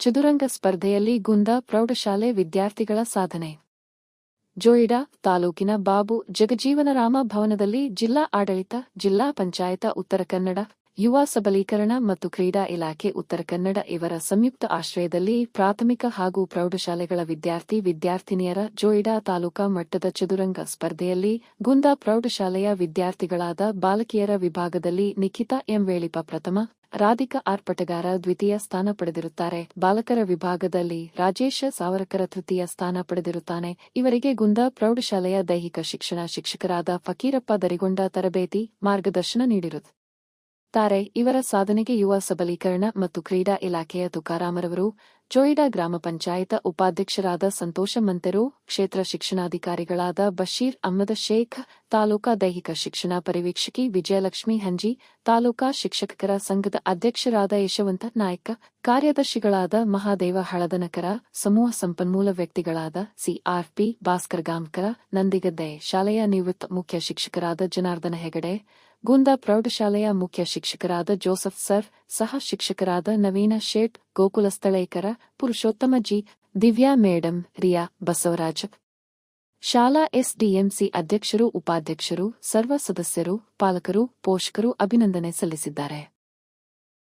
ಚದುರಂಗ ಸ್ಪರ್ಧೆಯಲ್ಲಿ ಗುಂದ ಪ್ರೌಢಶಾಲೆ ವಿದ್ಯಾರ್ಥಿಗಳ ಸಾಧನೆ. ಜೋಯಿಡಾ ತಾಲೂಕಿನ ಬಾಬು ಜಗಜೀವನರಾಮ ಭವನದಲ್ಲಿ ಜಿಲ್ಲಾ ಆಡಳಿತ, ಜಿಲ್ಲಾ ಪಂಚಾಯತ, ಉತ್ತರ ಕನ್ನಡ ಯುವ ಸಬಲೀಕರಣ ಮತ್ತು ಕ್ರೀಡಾ ಇಲಾಖೆ ಉತ್ತರ ಕನ್ನಡ ಇವರ ಸಂಯುಕ್ತ ಆಶ್ರಯದಲ್ಲಿ ಪ್ರಾಥಮಿಕ ಹಾಗೂ ಪ್ರೌಢಶಾಲೆಗಳ ವಿದ್ಯಾರ್ಥಿ ವಿದ್ಯಾರ್ಥಿನಿಯರ ಜೋಯಿಡಾ ತಾಲೂಕಾ ಮಟ್ಟದ ಚದುರಂಗ ಸ್ಪರ್ಧೆಯಲ್ಲಿ ಗುಂದಾ ಪ್ರೌಢಶಾಲೆಯ ವಿದ್ಯಾರ್ಥಿಗಳಾದ ಬಾಲಕಿಯರ ವಿಭಾಗದಲ್ಲಿ ನಿಖಿತಾ ಎಂ ವೇಳಿಪ ಪ್ರಥಮ, ರಾಧಿಕಾ ಆರ್ಪಟಗಾರ ದ್ವಿತೀಯ ಸ್ಥಾನ ಪಡೆದಿರುತ್ತಾರೆ. ಬಾಲಕರ ವಿಭಾಗದಲ್ಲಿ ರಾಜೇಶ ಸಾವರಕರ ತೃತೀಯ ಸ್ಥಾನ ಪಡೆದಿರುತ್ತಾನೆ. ಇವರಿಗೆ ಗುಂದಾ ಪ್ರೌಢಶಾಲೆಯ ದೈಹಿಕ ಶಿಕ್ಷಣ ಶಿಕ್ಷಕರಾದ ಫಕೀರಪ್ಪ ದರಿಗೊಂಡ ತರಬೇತಿ ಮಾರ್ಗದರ್ಶನ ನೀಡಿರುತ್ತಾರೆ ಇವರ ಸಾಧನೆಗೆ ಯುವ ಸಬಲೀಕರಣ ಮತ್ತು ಕ್ರೀಡಾ ಇಲಾಖೆಯ ತುಕಾರಾಮರವರು ಜೋಯಿಡಾ ಗ್ರಾಮ ಪಂಚಾಯತ ಉಪಾಧ್ಯಕ್ಷರಾದ ಸಂತೋಷ ಮಂತೆರು, ಕ್ಷೇತ್ರ ಶಿಕ್ಷಣಾಧಿಕಾರಿಗಳಾದ ಬಶೀರ್ ಅಹ್ಮದ್ ಶೇಖ್, ತಾಲೂಕಾ ದೈಹಿಕ ಶಿಕ್ಷಣ ಪರಿವೀಕ್ಷಕಿ ವಿಜಯಲಕ್ಷ್ಮಿ ಹಂಜಿ, ತಾಲೂಕಾ ಶಿಕ್ಷಕರ ಸಂಘದ ಅಧ್ಯಕ್ಷರಾದ ಯಶವಂತ ನಾಯ್ಕ, ಕಾರ್ಯದರ್ಶಿಗಳಾದ ಮಹಾದೇವ ಹಳದನಕರ, ಸಮೂಹ ಸಂಪನ್ಮೂಲ ವ್ಯಕ್ತಿಗಳಾದ ಸಿಆರ್ಪಿ ಭಾಸ್ಕರ್ ಗಾಂಕರ ನಂದಿಗದ್ದೆ ಶಾಲೆಯ ನಿವೃತ್ತ ಮುಖ್ಯ ಶಿಕ್ಷಕರಾದ ಜನಾರ್ದನ ಹೆಗಡೆ, ಗುಂದಾ ಪ್ರೌಢಶಾಲೆಯ ಮುಖ್ಯ ಶಿಕ್ಷಕರಾದ ಜೋಸೆಫ್ ಸರ್, ಸಹ ಶಿಕ್ಷಕರಾದ ನವೀನ ಶೇಟ್ ಗೋಕುಲ ಸ್ಥಳೇಕರ ಪುರುಷೋತ್ತಮಜಿ ದಿವ್ಯಾ ಮೇಡಂ, ರಿಯಾ ಬಸವರಾಜ್. ಶಾಲಾ ಎಸ್ಡಿಎಂಸಿ ಅಧ್ಯಕ್ಷರು, ಉಪಾಧ್ಯಕ್ಷರು, ಸರ್ವ ಸದಸ್ಯರು, ಪಾಲಕರು, ಪೋಷಕರು ಅಭಿನಂದನೆ ಸಲ್ಲಿಸಿದ್ದಾರೆ.